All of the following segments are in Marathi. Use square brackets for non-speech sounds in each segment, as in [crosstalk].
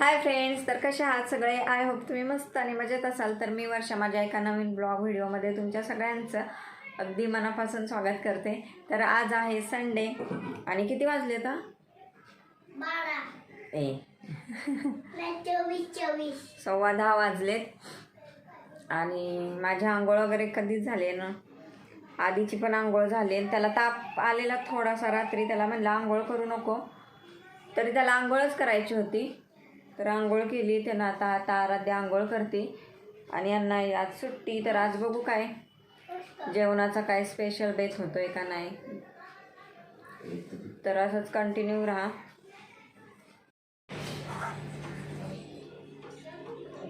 हाय फ्रेंड्स तर कसे आहात सगळे? आय होप तुम्ही मस्त आणि मजेत असाल. तर मी वर्षा माझ्या एका नवीन ब्लॉग व्हिडिओमध्ये तुमच्या सगळ्यांचं अगदी मनापासून स्वागत करते. तर आज आहे संडे. आणि किती वाजले आता? बारा. ए. नाही चोवीस चोवीस. सव्वा दहा वाजलेत. आणि माझ्या आंघोळ वगैरे कधीच झाले ना? आधीची पण आंघोळ झाली त्याला ताप आलेला थोडासा रात्री. त्याला म्हणलं आंघोळ करू नको. तरी त्याला आंघोळच करायची होती. तर आंघोळ केली त्यांना आता आता आराध्या आंघोळ करते. आणि यांना आज सुट्टी तर आज बघू काय? जेवणाचा काय स्पेशल बेत होतोय का नाही? तर असंच कंटिन्यू राहा.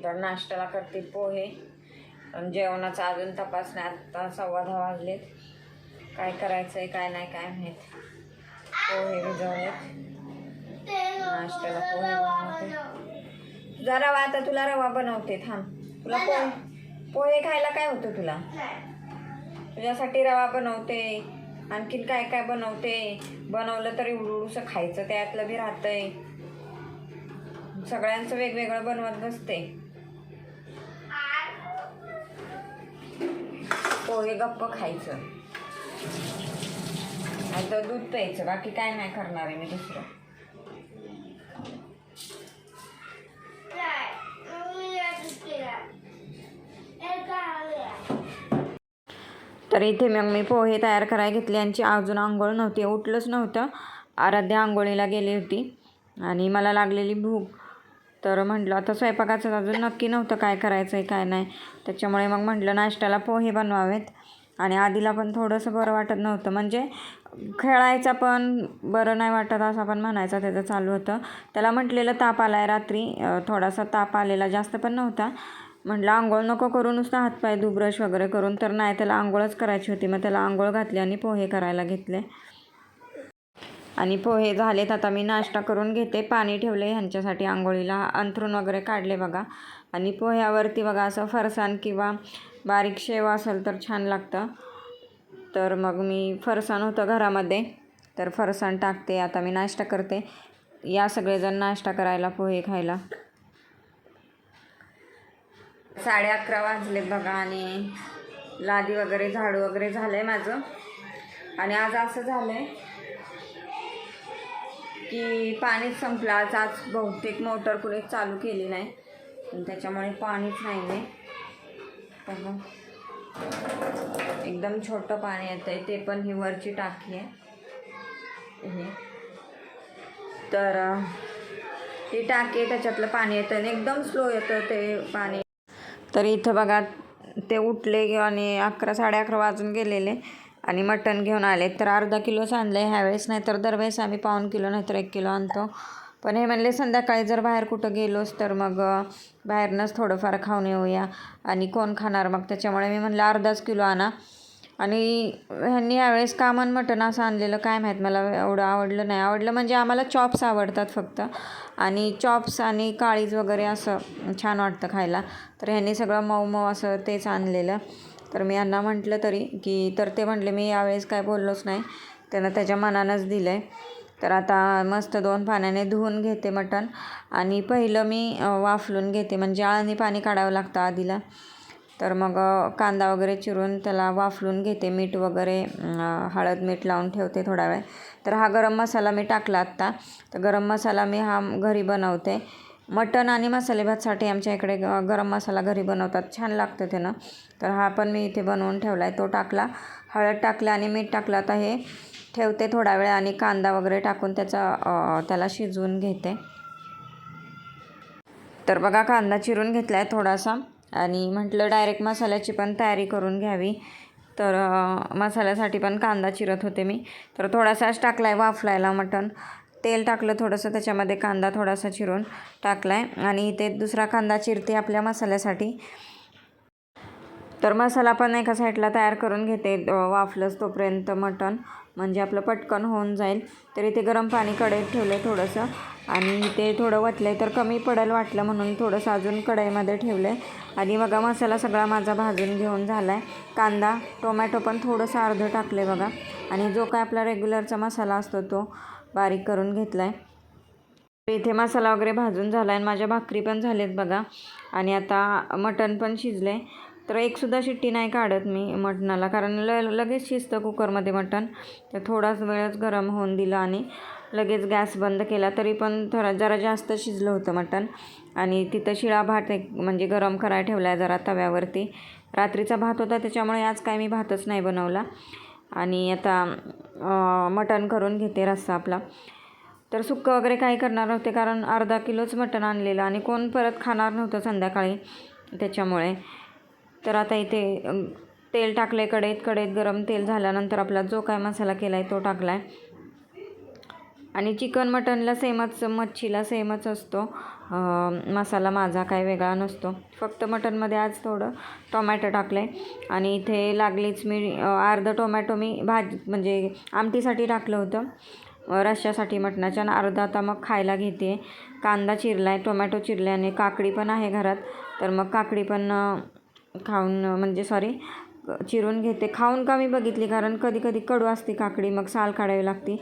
तर नाश्त्याला करते पोहे. आणि जेवणाचा अजून तपासण्या आता सव्वा दहा वाजलेत. काय करायचं आहे काय नाही काय माहीत. पोहे भिजवलेत. नाश्त्याला पोहे बनवते. तुझा रवा आता तुला रवा बनवते थांब. तुला पोहे पोहे खायला काय होतं तुला? तुझ्यासाठी रवा बनवते आणखीन काय काय बनवते? बनवलं तरी उडूसं खायचं त्यातलं बी राहतंय. सगळ्यांचं वेगवेगळं बनवत बसते. पोहे गप्प खायचं. आता दूध प्यायचं बाकी काय नाही करणार आहे मी दुसरं. तर इथे मग मी पोहे तयार करायला घेतले यांची अजून आंघोळ नव्हती उठलंच नव्हतं. आराध्या आंघोळीला गेली होती आणि मला लागलेली भूक. तर म्हटलं आता स्वयंपाकाचं अजून नक्की नव्हतं काय करायचं आहे काय नाही. त्याच्यामुळे मग म्हटलं नाश्त्याला पोहे बनवावेत. आणि आधीला पण थोडंसं बरं वाटत नव्हतं. म्हणजे खेळायचा पण बरं नाही वाटत असं पण म्हणायचं त्याचं चालू होतं. त्याला म्हटलेलं ताप आला आहे रात्री थोडासा ताप आलेला जास्त पण नव्हता. म्हटलं आंघोळ नको करू नुसतं हातपाय दुब्रश वगैरे करून. तर नाही त्याला आंघोळच करायची होती. मग त्याला आंघोळ घातली आणि पोहे करायला घेतले. आणि पोहे झालेत. आता मी नाश्ता करून घेते. पाणी ठेवले ह्यांच्यासाठी आंघोळीला. अंथरून वगैरे काढले बघा. आणि पोह्यावरती बघा असं फरसाण किंवा बारीक शेव असेल तर छान लागतं. तर मग मी फरसाण होतं घरामध्ये. तर फरसाण टाकते. आता मी नाश्ता करते. या सगळेजण नाश्ता करायला पोहे खायला. साडे अकरा वाजले बघा आणि लादी वगैरे झाडू वगैरे झालं आहे माझं. आणि आज असं झालं आहे की पाणीच संपलं. आज आज बहुतेक मोटर कुणी चालू केली नाही. त्याच्यामुळे पाणीच नाही आहे. बघा. एकदम छोटं पाणी येतं आहे ते पण ही वरची टाकी आहे. हे. तर ती टाकी आहे त्याच्यातलं पाणी येतं आणि एकदम स्लो येतं ते पाणी. तर इथं बघा ते उठले आणि अकरा साडे अकरा वाजून गेलेले आणि मटण घेऊन आले. तर अर्धा किलोच आणलं आहे ह्यावेळेस नाही तर दरवेळेस आम्ही पाऊन किलो नाहीतर एक किलो आणतो. पण हे म्हणले संध्याकाळी जर बाहेर कुठं गेलोच तर मग बाहेरनंच थोडंफार खाऊन येऊया. आणि कोण खाणार मग? त्याच्यामुळे मी म्हणलं अर्धाच किलो आणा. आणि ह्यांनी यावेळेस कामन मटण असं आणलेलं काय माहीत मला एवढं आवडलं नाही. आवडलं म्हणजे आम्हाला चॉप्स आवडतात फक्त. आणि चॉप्स आणि काळीज वगैरे असं छान वाटतं खायला. तर ह्यांनी सगळं मऊ मऊ असं तेच आणलेलं. तर मी यांना म्हटलं तरी की तर ते म्हटले मी यावेळेस काय बोललोच नाही. त्यांना त्याच्या मनानंच दिलं आहे तर आता मस्त दोन पाण्याने धुवून घेते मटण. आणि पहिलं मी वाफलून घेते. म्हणजे आळणी पाणी काढावं लागतं आधीला. तर मग कांदा वगैरे चिरून त्याला वाफलून घेते मीठ वगैरे हळद मीठ लावून ठेवते थोडा वेळ. तर हा गरम मसाला मी टाकला आत्ता. तर गरम मसाला मी हा घरी बनवते. मटण आणि मसाले भातसाठी आमच्या इकडे ग- गरम मसाला घरी बनवतात. छान लागतं त्यानं. तर हा पण मी इथे बनवून ठेवला आहे तो टाकला. हळद टाकला आणि मीठ टाकलं. आता हे ठेवते थोडा वेळ आणि कांदा वगैरे टाकून त्याचा त्याला शिजवून घेते. तर बघा कांदा चिरून घेतला आहे थोडासा. आणि म्हटलं डायरेक्ट मसाल्याची पण तयारी करून घ्यावी. तर मसाल्यासाठी पण कांदा चिरत होते मी. तर थोडासाच टाकला आहे वाफलायला मटण. तेल टाकलं थोडंसं त्याच्यामध्ये कांदा थोडासा चिरून टाकला आहे आणि इथे दुसरा कांदा चिरते आपल्या मसाल्यासाठी. तर मसाला पण एका साईडला तयार करून घेते. वाफलंच तोपर्यंत मटण म्हणजे आपलं पटकन होऊन जाईल. तर इथे गरम पाणी कढईत ठेवलं आहे थोडंसं. आणि ते थोडं वतलं आहे तर कमी पडेल वाटलं म्हणून थोडंसं अजून कढईमध्ये ठेवलं आहे आणि बघा मसाला सगळा माझा भाजून घेऊन झाला आहे कांदा टोमॅटो पण थोडंसं अर्धं टाकलं आहे बघा. आणि जो काय आपला रेग्युलरचा मसाला असतो तो बारीक करून घेतला आहे इथे मसाला वगैरे भाजून झाला आणि माझ्या भाकरी पण झाल्यात बघा. आणि आता मटण पण शिजले तर एकसुद्धा शिट्टी नाही काढत मी मटणाला कारण ल लगेच शिजतं कुकरमध्ये मटण. तर थोडाच वेळच गरम होऊन दिलं आणि लगेच गॅस बंद केला तरी पण थोडा जरा जास्त शिजलं होतं मटण. आणि तिथं शिळा भात एक म्हणजे गरम करायला ठेवला आहे जरा तव्यावरती. रात्रीचा भात होता त्याच्यामुळे आज काय मी भातच नाही बनवला. आणि आता मटण करून घेते रस्सा आपला. तर सुक्कं वगैरे काही करणार नव्हते कारण अर्धा किलोच मटण आणलेलं. आणि कोण परत खाणार नव्हतं संध्याकाळी त्याच्यामुळे. तर आता इथे तेल तेल टाकले कढईत कढईत गरम तेल झाल्यानंतर आपला जो काय मसाला केला आहे तो टाकला आहे आणि चिकन मटनला सेमच मच्छीला सेमच असतो. मसाला माझा काय वेगळा नसतो. फक्त मटनमध्ये आज थोडं टोमॅटो टाकलं आहे आणि इथे लागलीच मी अर्धं टोमॅटो मी भाज म्हणजे आमटीसाठी टाकलं होतं. रश्श्यासाठी मटणाच्या आणि अर्धा आता मग खायला घेते कांदा चिरला आहे टोमॅटो चिरले आणि काकडी पण आहे घरात. तर मग काकडी पण खाऊन म्हणजे सॉरी चिरून घेते. खाऊन का मी बघितली कारण कधी कधी कडू असते काकडी मग साल काढावी लागते.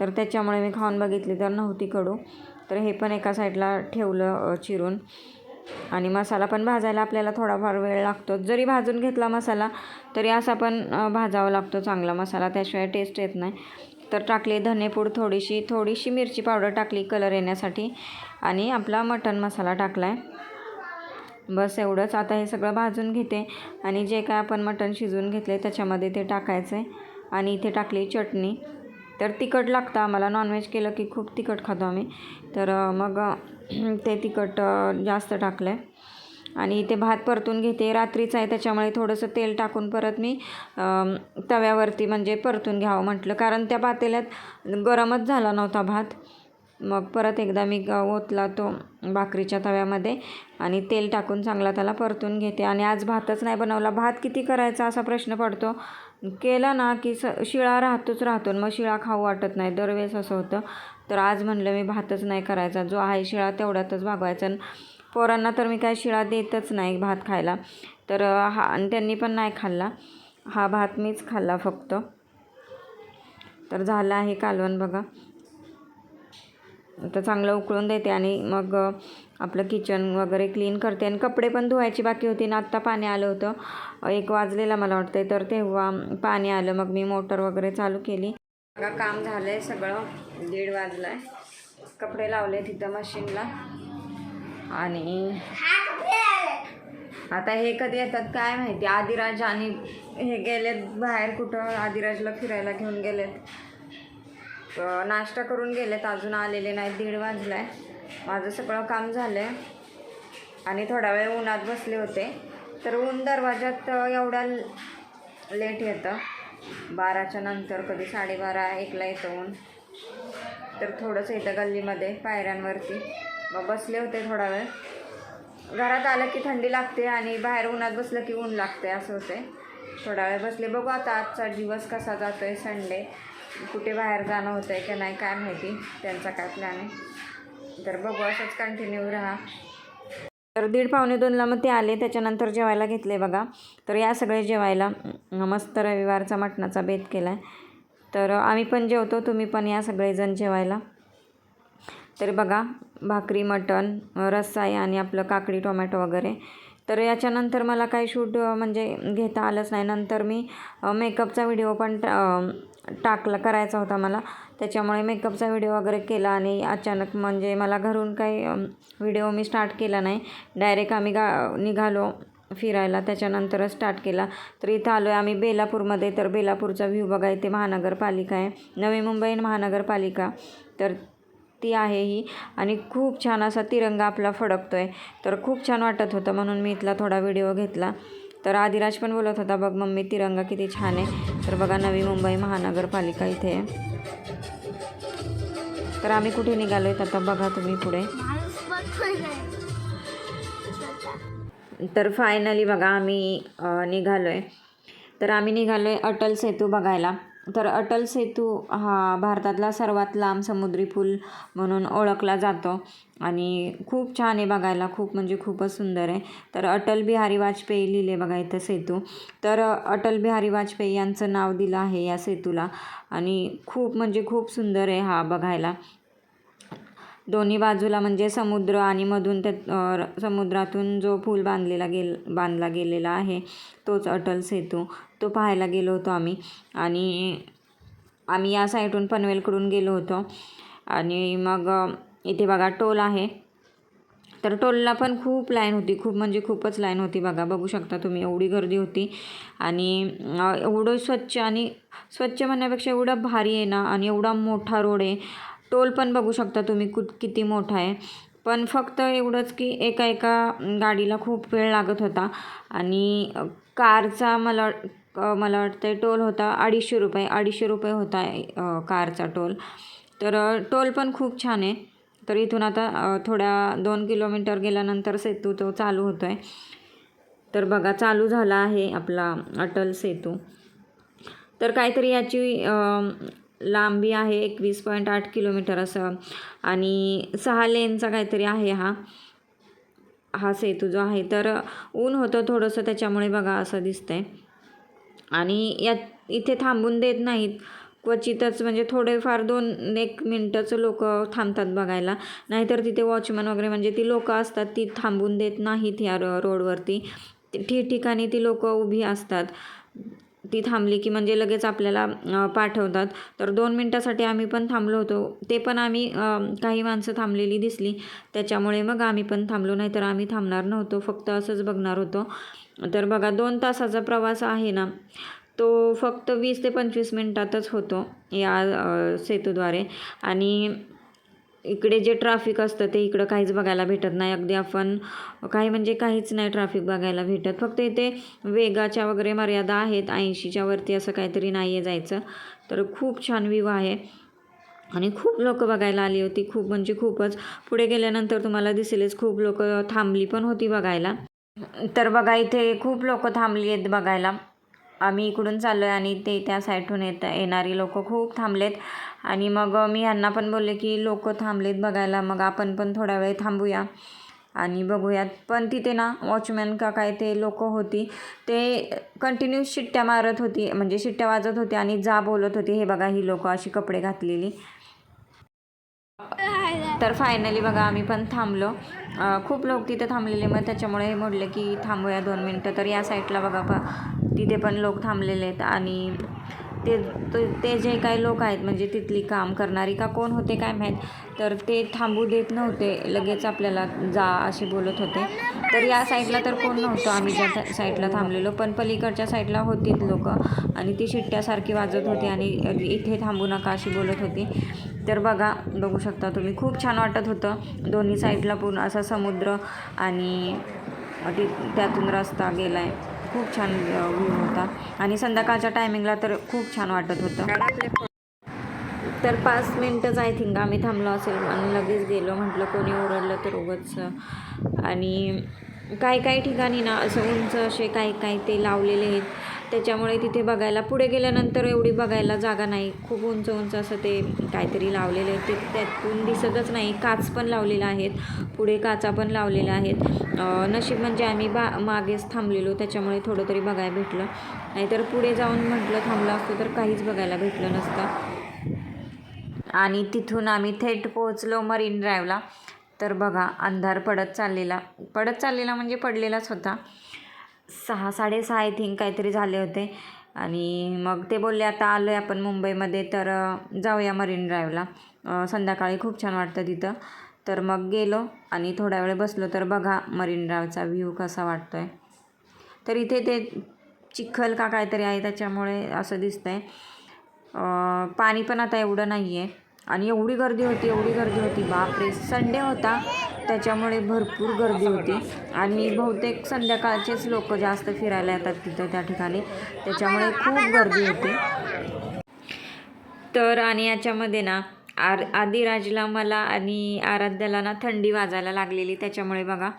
तर त्याच्यामुळे मी खाऊन बघितली तर नव्हती कडू. तर हे पण एका साईडला ठेवलं चिरून. आणि मसाला पण भाजायला आपल्याला थोडाफार वेळ लागतो. जरी भाजून घेतला मसाला तरी असा पण भाजावा लागतो चांगला मसाला. त्याशिवाय टेस्ट येत नाही. तर टाकली धनेपूड थोडीशी. थोडीशी मिरची पावडर टाकली कलर येण्यासाठी. आणि आपला मटण मसाला टाकला आहे बस एवढंच. आता हे सगळं भाजून घेते आणि जे काय आपण मटण शिजवून घेतले त्याच्यामध्ये ते टाकायचं आहे आणि इथे टाकली चटणी. तर तिखट लागतं आम्हाला. नॉनव्हेज केलं की खूप तिखट खातो आम्ही. तर मग ते तिखट जास्त टाकलं आहे आणि इथे भात परतून घेते. रात्रीचं आहे त्याच्यामुळे थोडंसं तेल टाकून परत मी तव्यावरती म्हणजे परतून घ्यावं म्हटलं. कारण त्या पातेल्यात गरमच झाला नव्हता भात. मग परत एकदा मी ग- ओतला तो भाकरीच्या तव्यामध्ये आणि तेल टाकून चांगला त्याला परतून घेते. आणि आज भातच नाही बनवला. भात किती करायचा असा प्रश्न पडतो. केला ना की स शिळा राहतोच राहतो मग शिळा खाऊ वाटत नाही. दरवेळेस असं होतं. तर आज म्हणलं मी भातच नाही करायचा. जो आहे शिळा तेवढ्यातच भागवायचा. आणि पोरांना तर मी काय शिळा देतच नाही भात खायला. तर हा आणि त्यांनी पण नाही खाल्ला. हा भात मीच खाल्ला फक्त. तर झालं आहे कालवण बघा. तर चांगलं उकळून देते आणि मग आपलं किचन वगैरे क्लीन करते. आणि कपडे पण धुवायची बाकी होती ना आत्ता पाणी आलं होतं. एक वाजलेला मला वाटतं तर तेव्हा पाणी आलं. मग मी मोटर वगैरे चालू केली. बघा काम झालं आहे सगळं. दीड वाजलं आहे कपडे लावले तिथं मशीनला. आणि आता हे कधी येतात काय माहिती? आदिराज आणि हे गेलेत बाहेर कुठं? आदिराजला फिरायला घेऊन गेलेत. नाश्ता करून गेलेत. अजून आलेले नाहीत. दीड वाजला आहे माझं सगळं काम झालं आहे आणि थोडा वेळ उन्हात बसले होते. तर ऊन दरवाजात एवढ्या लेट येतं. बाराच्या नंतर कधी साडेबारा एकला येतं ऊन. तर थोडंसं येतं गल्लीमध्ये पायऱ्यांवरती. मग बसले होते थोडा वेळ. घरात आलं की थंडी लागते आणि बाहेर उन्हात बसलं की ऊन लागते असं होते थोडा वेळ बसले. बघू आता आजचा दिवस कसा जातो आहे संडे. कुठे बाहेर जाणं होतं आहे का नाही काय माहिती. त्यांचा काय प्लॅन आहे. तर बघू असंच कंटिन्यू राहा. तर दीड पावणे दोनला मग ते आले. त्याच्यानंतर जेवायला घेतले बघा. तर या सगळे जेवायला. मस्त रविवारचा मटणाचा बेत केला आहे तर आम्ही पण जेवतो तुम्ही पण या सगळेजण जेवायला. तर बघा भाकरी मटण रस्साई आणि आपलं काकडी टोमॅटो वगैरे. तर याच्यानंतर मला काही शूट म्हणजे घेता आलंच नाही. नंतर मी मेकअपचा व्हिडिओ पण टाकला करायचा होता मला. त्याच्यामुळे मेकअपचा व्हिडिओ वगैरे केला आणि अचानक म्हणजे मला घरून काही व्हिडिओ मी स्टार्ट केला नाही. डायरेक्ट आम्ही गा निघालो फिरायला त्याच्यानंतरच स्टार्ट केला. तर इथं आलो आहे आम्ही बेलापूरमध्ये. तर बेलापूरचा व्ह्यू बघा इथे महानगरपालिका आहे. नवी मुंबई महानगरपालिका. तर ती आहे ही. आणि खूप छान असा तिरंगा आपला फडकतो आहे तर खूप छान वाटत होतं म्हणून मी इथला थोडा व्हिडिओ घेतला. तर आदिराज पण बोलत होता बघ मम्मी तिरंगा किती छान आहे. तर बघा नवी मुंबई महानगरपालिका इथे आहे. तर आम्ही कुठे निघालो आहेत आता बघा तुम्ही पुढे. तर फायनली बघा आम्ही निघालो आहे तर आम्ही निघालो आहे अटल सेतू बघायला. तर अटल सेतू हा भारतातला सर्वात लांब समुद्री पूल म्हणून ओळखला जातो. आणि खूप छान आहे बघायला खूप म्हणजे खूपच सुंदर आहे. तर अटल बिहारी वाजपेयी लिहिले बघा इथं सेतू. तर अटल बिहारी वाजपेयी यांचं नाव दिलं आहे या सेतूला. आणि खूप म्हणजे खूप सुंदर आहे हा बघायला. दोन्ही बाजूला म्हणजे समुद्र आणि मधून त्या र- समुद्रातून जो पूल बांधलेला गेल बांधला गेलेला आहे तोच अटल सेतू. तो पाहायला गेलो होतो आम्ही आणि आम्ही या साईडून पनवेलकडून गेलो होतो. आणि मग इथे बघा टोल आहे. तर टोलला पण खूप लाईन होती खूप म्हणजे खूपच लाईन होती बघा. बघू शकता तुम्ही एवढी गर्दी होती. आणि एवढं स्वच्छ आणि स्वच्छ म्हणण्यापेक्षा एवढं भारी आहे ना आणि एवढा मोठा रोड आहे. टोल पण बघू शकता तुम्ही कुठ किती मोठा आहे. पण फक्त एवढंच की एका एका गाडीला खूप वेळ लागत होता. आणि कारचा मला मला वाटतं टोल होता अडीचशे रुपये अडीचशे रुपये होता कारचा टोल. तर टोल पण खूप छान आहे. तर इथून आता थोड्या दोन किलोमीटर गेल्यानंतर सेतू तो चालू होतो आहे तर बघा चालू झाला आहे आपला अटल सेतू. तर काहीतरी याची लांबी आहे एकवीस पॉईंट आठ किलोमीटर असं. आणि सहा लेनचा काहीतरी आहे हा. हा सेतू जो आहे. तर ऊन होतं थोडंसं त्याच्यामुळे बघा असं दिसतंय. आणि यात इथे थांबून देत नाहीत. क्वचितच म्हणजे थोडेफार दोन एक मिनटंच लोक थांबतात बघायला. नाहीतर तिथे वॉचमन वगैरे म्हणजे ती लोकं असतात ती थांबून देत नाहीत ह्या रोडवरती. ठिकठिकाणी ती लोकं उभी असतात. ती थांबली की म्हणजे लगेच आपल्याला पाठवतात. तर दोन मिनटासाठी आम्ही पण थांबलो होतो. ते पण आम्ही काही माणसं थांबलेली दिसली. त्याच्यामुळे मग आम्ही पण थांबलो. नाही तर आम्ही थांबणार नव्हतो. फक्त असंच बघणार होतो. तर बघा दोन तासाचा प्रवास आहे ना तो फक्त वीस ते पंचवीस मिनटातच होतो या सेतूद्वारे. आणि इकडे जे ट्राफिक असतं ते इकडं काहीच बघायला भेटत नाही. अगदी आपण काही म्हणजे काहीच नाही ट्राफिक बघायला भेटत. फक्त इथे वेगाच्या वगैरे मर्यादा आहेत. ऐंशीच्या वरती असं काहीतरी नाही आहे जायचं. तर खूप छान व्ह्यू आहे. आणि खूप लोक बघायला आली होती. खूप म्हणजे खूपच. पुढे गेल्यानंतर तुम्हाला दिसेलच. खूप लोक थांबली पण होती बघायला. तर बघा इथे खूप लोक थांबली आहेत बघायला. आम्ही इकडून चाललो आहे आणि ते त्या साईडहून येत येणारी लोक खूप थांबलेत. आणि मग मी यांना पण बोलले की लोक थांबलेत बघायला मग आपण पण थोडा वेळ थांबूया आणि बघूयात. पण तिथे ना वॉचमॅन का काय ते लोक होती ते कंटिन्यू शिट्ट्या मारत होती म्हणजे शिट्ट्या वाजत होती आणि जा बोलत होती हे बघा ही लोक अशी कपडे घातलेली. तर फायनली बघा आम्ही पण थांबलो. खूप लोक तिथे थांबलेले मग त्याच्यामुळे हे म्हटले की थांबूया दोन मिनटं. तर या साईडला बघा प तिथे पण लोक थांबलेले आहेत आणि ते ते- ते जे काही लोक आहेत म्हणजे तिथली काम करणारी का कोण होते काय माहीत तर ते थांबू देत नव्हते. लगेच आपल्याला जा असे बोलत होते. तर या साईडला तर कोण नव्हतं. आम्ही ज्या त्या साईडला थांबलेलो. पण पलीकडच्या साईडला होतीत लोक. आणि ती शिट्ट्यासारखी वाजत होती आणि इथे थांबू नका अशी बोलत होती. तर बघा बघू शकता तुम्ही. खूप छान वाटत होतं. दोन्ही साईडला पूर्ण असा समुद्र आणि त्यातून रस्ता गेला आहे खूप छान व्ह्यू होता. आणि संध्याकाळच्या टायमिंगला तर खूप छान वाटत होतं. तर पाच मिनटंच आय थिंक आम्ही थांबलो असेल. आणि लगेच गेलो. म्हटलं कोणी ओरडलं तर उगच. आणि काही काही ठिकाणी ना असं उंच असे काही काही ते लावलेले आहेत. त्याच्यामुळे तिथे बघायला पुढे गेल्यानंतर एवढी बघायला जागा नाही. खूप उंच उंच असं ते काहीतरी लावलेलं आहे ते त्यातून दिसतच नाही. काच पण लावलेला आहेत. पुढे काचा पण लावलेल्या आहेत. नशीब म्हणजे आम्ही बा मागेच थांबलेलो. त्याच्यामुळे थोडं तरी बघायला भेटलं. नाहीतर पुढे जाऊन म्हटलं थांबलं असतं तर काहीच बघायला भेटलं नसतं. आणि तिथून आम्ही थेट पोहोचलो मरीन ड्राईव्हला. तर बघा अंधार पडत चाललेला पडत चाललेला म्हणजे पडलेलाच होता. सहा साडेसहा आय थिंक काहीतरी झाले होते. आणि मग ते बोलले आता आलो आहे आपण मुंबईमध्ये तर जाऊया मरीन ड्राईव्हला संध्याकाळी खूप छान वाटतं तिथं. तर मग गेलो आणि थोड्या वेळ बसलो तर बघा मरीन ड्राईव्हचा व्ह्यू कसा वाटतो आहे तर इथे ते चिखल का काहीतरी आहे त्याच्यामुळे असं दिसतं आहे पाणी पण आता एवढं नाही आहे आणि एवढी गर्दी होती एवढी गर्दी होती. बापरे! संडे होता. त्याच्यामुळे भरपूर गर्दी होती. आणि बहुतेक संध्याकाळचेच लोक जास्त फिरायला येतात तिथं त्या ठिकाणी. त्याच्यामुळे खूप गर्दी होती. तर आणि याच्यामध्ये ना आर आदिराजला मला आणि आराध्याला ना थंडी वाजायला लागलेली. त्याच्यामुळे बघा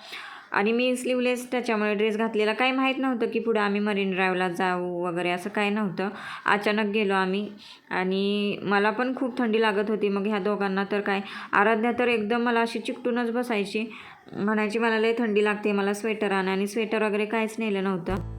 आणि मी स्लीवलेस त्याच्यामुळे ड्रेस घातलेला. काही माहीत नव्हतं की पुढं आम्ही मरीन ड्राईव्हला जाऊ वगैरे असं काही नव्हतं. अचानक गेलो आम्ही आणि मला पण खूप थंडी लागत होती. मग ह्या दोघांना तर काय? आराध्या तर एकदम मला अशी चिकटूनच बसायची. म्हणायची मला लई थंडी लागते मला स्वेटर आण. आणि स्वेटर वगैरे काहीच नेलं नव्हतं.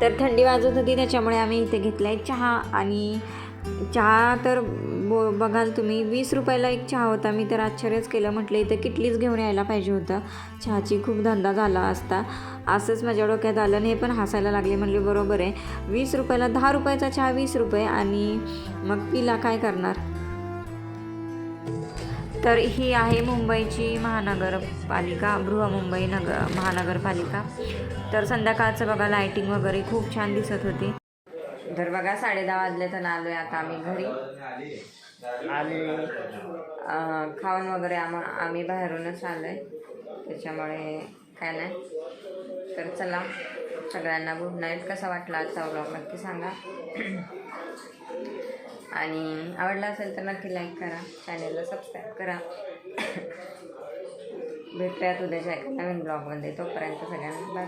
तर थंडी वाजत होती त्याच्यामुळे आम्ही इथे घेतला आहे चहा. आणि चहा तर बो बघाल तुम्ही वीस रुपयाला एक चहा होता. मी तर आश्चर्यच केलं म्हटलं इथं किटलीच घेऊन यायला पाहिजे होतं. चहाची खूप धंदा झाला असता. असंच माझ्या डोक्यात आलं आणि हे पण हसायला लागले म्हणले बरोबर आहे. वीस रुपयाला दहा रुपयाचा चहा वीस रुपये. आणि मग पिला काय करणार? तर ही आहे मुंबईची महानगरपालिका बृहमुंबई नगर महानगरपालिका. तर संध्याकाळचं बघा लाईटिंग वगैरे खूप छान दिसत होती. तर बघा साडे दहा वाजले तर आलो आहे आता आम्ही घरी. आणि खाऊन वगैरे आम्हा आम्ही बाहेरूनच आलो आहे त्याच्यामुळे काय नाही. तर चला सगळ्यांना गुड नाईट कसा वाटला आजचा व्लॉग नक्की सांगा. आणि आवडला असेल तर नक्की लाईक करा. चॅनलला सबस्क्राईब करा. [coughs] भेटूयात उद्याच्या एका नवीन ब्लॉगमध्ये तोपर्यंत सगळ्यांना बाय